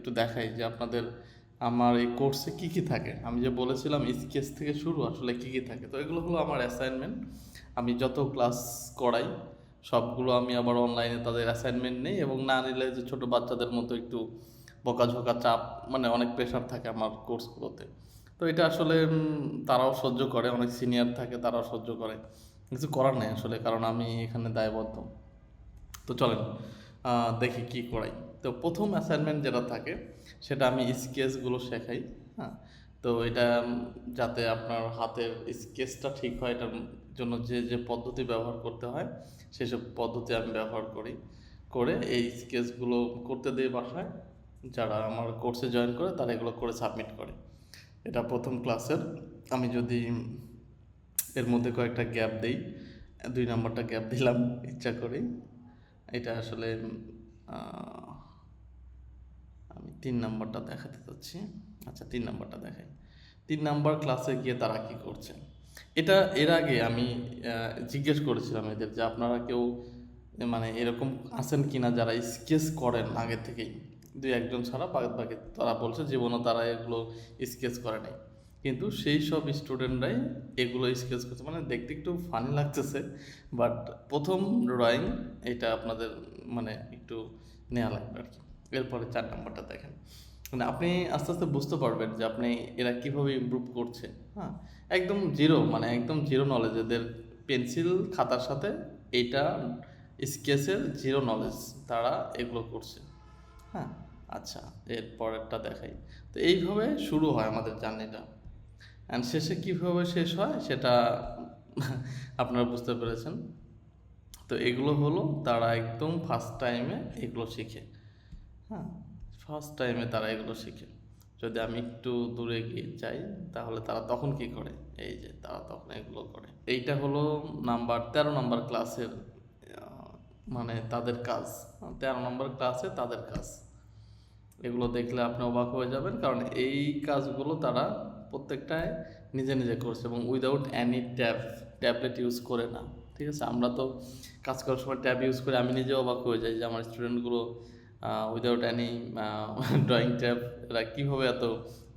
একটু দেখাই যে আপনাদের আমার এই কোর্সে কি কি থাকে। আমি যে বলেছিলাম স্কেচ থেকে শুরু, আসলে কি কি থাকে? তো এগুলো হলো আমার অ্যাসাইনমেন্ট আমি যত ক্লাস করাই, সবগুলো আমি আবার অনলাইনে তাদের অ্যাসাইনমেন্ট নেই এবং না নিলে যে ছোটো বাচ্চাদের মতো একটু বকাঝকা চাপ মানে অনেক প্রেশার থাকে আমার কোর্সগুলোতে তো এটা আসলে তারাও সহ্য করে, অনেক সিনিয়র থাকে, তারাও সহ্য করে। কিছু করার নেই আসলে, কারণ আমি এখানে দায়বদ্ধ। তো চলেন দেখি কি করাই। তো প্রথম অ্যাসাইনমেন্ট যেটা থাকে, সেটা আমি স্কেচগুলো শেখাই হ্যাঁ? তো এটা যাতে আপনার হাতের স্কেচটা ঠিক হয়, এটার জন্য যে যে পদ্ধতি ব্যবহার করতে হয়, সেসব পদ্ধতি আমি ব্যবহার করি, করে এই স্কেচগুলো করতে দিই বাসায়। যারা আমার কোর্সে জয়েন করে, তারা এগুলো করে সাবমিট করে। এটা প্রথম ক্লাসের আমি যদি এর মধ্যে কয়েকটা গ্যাপ দেই, দুই নাম্বারটা গ্যাপ দিলাম, ইচ্ছা করে এটা আসলে আমি তিন নাম্বারটা দেখাতে চাচ্ছি। আচ্ছা তিন নাম্বারটা দেখাই। তিন নাম্বার ক্লাসে গিয়ে তারা কি করছে? এটা এর আগে আমি জিজ্ঞেস করেছিলাম এদের যে আপনারা কেউ মানে এরকম আছেন কি না যারা স্কেচ করেন আগে থেকেই? দুই একজন ছাড়া বাকি বাকি তারা বলছে জীবনে তারা এগুলো স্কেচ করে নাই। কিন্তু সেই সব স্টুডেন্টরাই এগুলো স্কেচ করছে। মানে দেখতে একটু ফানি লাগতেছে বাট প্রথম ড্রয়িং এটা আপনাদের মানে একটু নেওয়া লাগবে আর কি। এরপরে চার নাম্বারটা দেখেন। মানে আপনি আস্তে আস্তে বুঝতে পারবেন যে আপনি এরা কীভাবে ইমপ্রুভ করছে। হ্যাঁ একদম জিরো মানে একদম জিরো নলেজ এদের পেন্সিল খাতার সাথে এইটা স্কেচের জিরো নলেজ তারা এগুলো করছে। হ্যাঁ আচ্ছা এর পরেরটা দেখাই। তো এইভাবে শুরু হয় আমাদের জার্নিটা। অ্যান্ড শেষে কীভাবে শেষ হয় সেটা আপনারা বুঝতে পেরেছেন। তো এগুলো হলো তারা একদম ফার্স্ট টাইমে এগুলো শিখে। হ্যাঁ। ফার্স্ট টাইমে তারা এগুলো শিখে। যদি আমি একটু দূরে গিয়ে যাই, তাহলে তারা তখন কি করে? এই যে তারা তখন এগুলো করে। এইটা হলো নাম্বার, তেরো নাম্বার ক্লাসের মানে তাদের কাজ। তেরো নম্বর ক্লাসে তাদের কাজ। এগুলো দেখলে আপনি অবাক হয়ে যাবেন, কারণ এই কাজগুলো তারা প্রত্যেকটায় নিজে নিজে করছে এবং without any tab tablet use করে না। ঠিক আছে? আমরা তো কাজ করার সময় ট্যাব ইউজ করে আমি নিজে অবাক হয়ে যাই যে আমার স্টুডেন্টগুলো উইদাউট অ্যানি ড্রয়িং ট্যাব এরা কীভাবে এত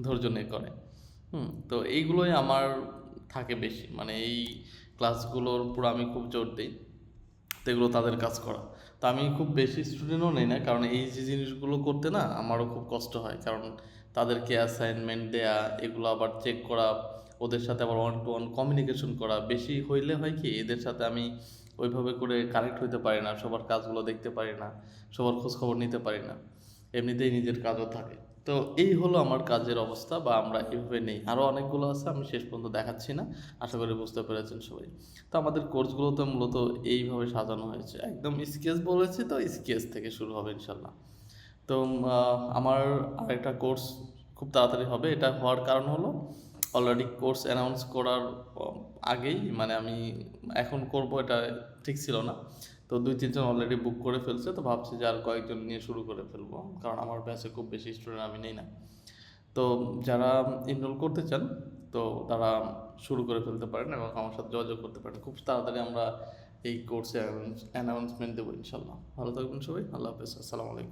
ধৈর্য নিয়ে করে? হুম, তো এইগুলোই আমার থাকে বেশি। মানে এই ক্লাসগুলোর উপর আমি খুব জোর দিই। তো এগুলো তাদের কাজ করা। তো আমি খুব বেশি স্টুডেন্টও নেই না, কারণ এই যে জিনিসগুলো করতে না আমারও খুব কষ্ট হয়। কারণ তাদেরকে অ্যাসাইনমেন্ট দেয়া, এগুলো আবার চেক করা, ওদের সাথে আবার ওয়ান টু ওয়ান কমিউনিকেশন করা, বেশি হইলে হয় কি, এদের সাথে আমি ওইভাবে করে কানেক্ট হইতে পারি না, সবার কাজগুলো দেখতে পারি না, সবার খোঁজখবর নিতে পারি না, এমনিতেই নিজের কাজও থাকে। তো এই হলো আমার কাজের অবস্থা বা আমরা এভাবে নেই। আরও অনেকগুলো আছে, আমি শেষ পর্যন্ত দেখাচ্ছি না, আশা করি বুঝতে পেরেছেন সবাই। তো আমাদের কোর্সগুলোতে মূলত এইভাবে সাজানো হয়েছে। একদম স্কেচ বলেছি তো স্কেচ থেকে শুরু হবে ইনশাল্লাহ। তো আমার আরেকটা কোর্স খুব তাড়াতাড়ি হবে, এটা হওয়ার কারণ হলো অলরেডি কোর্স অ্যানাউন্স করার আগেই মানে আমি এখন করব এটা ঠিক ছিল না। তো দুই তিনজন অলরেডি বুক করে ফেলছে, তো ভাবছি যে আর কয়েকজন নিয়ে শুরু করে ফেলব, কারণ আমার ব্যাচে খুব বেশি স্টুডেন্ট আমি নেই না। তো যারা এনরোল করতে চান, তো তারা শুরু করে ফেলতে পারেন এবং আমার সাথে যোগাযোগ করতে পারেন। খুব তাড়াতাড়ি আমরা এই কোর্সে অ্যানাউন্সমেন্ট দেবো ইনশাল্লাহ। ভালো থাকবেন সবাই, আল্লাহ হাফেজ, আসসালামু আলাইকুম।